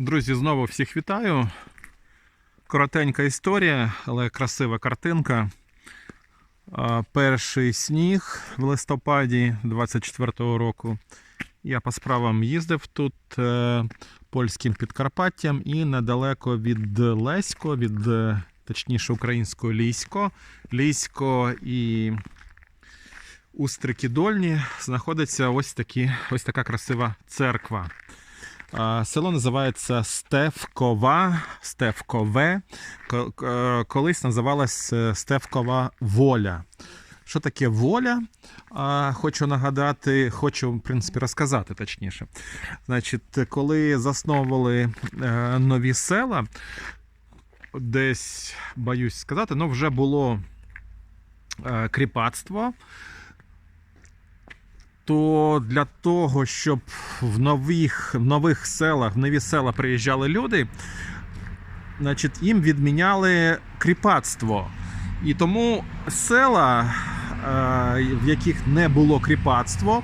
Друзі, знову всіх вітаю. Коротенька історія, але красива картинка. Перший сніг в листопаді 24-го року. Я по справам їздив тут е, польським Підкарпаттям і недалеко від Лесько, від е, точніше українського Лісько. Лісько і Устрики Дольні знаходиться ось, такі, ось така красива церква. Село називається Стевкова, Стевкове. Колись називалось е, Стевкова Воля. Що таке воля? Хочу нагадати, хочу, в принципі, розказати точніше. Значить, коли засновували е, нові села, десь боюсь сказати, ну вже було е, кріпацтво то для того, щоб в нових, нових селах, в нові села приїжджали люди, значить, їм відміняли кріпацтво. І тому села, е, в яких не було кріпацтво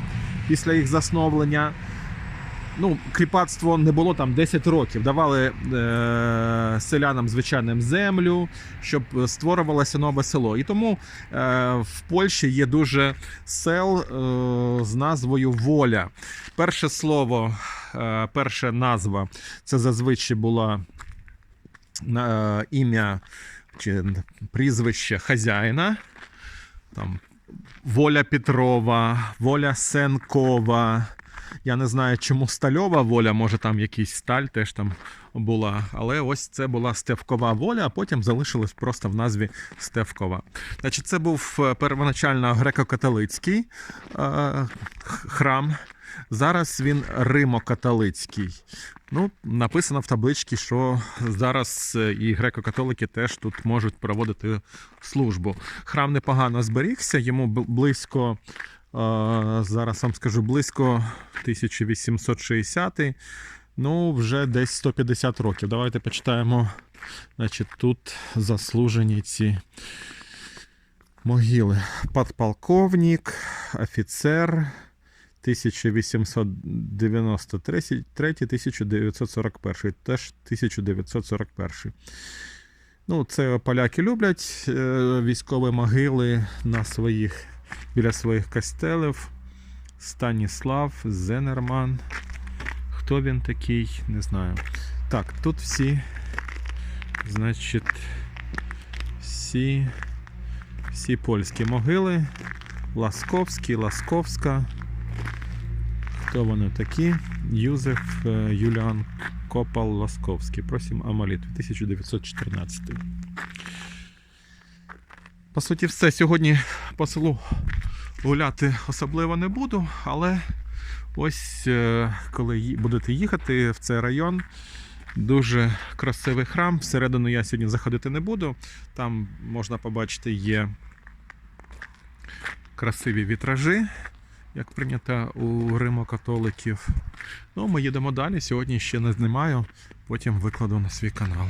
після їх засновлення, ну, кріпацтво не було там 10 років. Давали е, селянам звичайним землю, щоб створювалося нове село. І тому е, в Польщі є дуже сел е, з назвою Воля. Перше слово, е, перша назва це зазвичай була е, ім'я чи прізвище хазяїна. Там, Воля Петрова, Воля Сенкова. Я не знаю, чому стальова воля, може там якийсь сталь теж там була. Але ось це була Стевкова воля, а потім залишилось просто в назві Стевкова. Значить, це був е, первоначально греко-католицький е, храм. Зараз він римо-католицький. Ну, написано в табличці, що зараз е, і греко-католики теж тут можуть проводити службу. Храм непогано зберігся, йому близько, зараз вам скажу, близько 1860 Ну, вже десь 150 років. Давайте почитаємо. Значить, тут заслужені ці могили. Подполковник, офіцер 1893-1941, теж 1941. Ну, це поляки люблять е, військові могили на своїх, біля своїх костелів. Станіслав, Зенерман. Хто він такий, не знаю. Так, тут всі, значить, всі, всі польські могили. Ласковський, Ласковська. Хто вони такі? Юзеф е, Юліан Копал Ласковський. Просім молитві. 1914. По суті, все. Сьогодні по селу гуляти особливо не буду, але ось е, коли будете їхати в цей район, дуже красивий храм. Всередину я сьогодні заходити не буду. Там можна побачити є красиві вітражі, як прийнято у римокатоликів. Ну, ми їдемо далі. Сьогодні ще не знімаю, потім викладу на свій канал.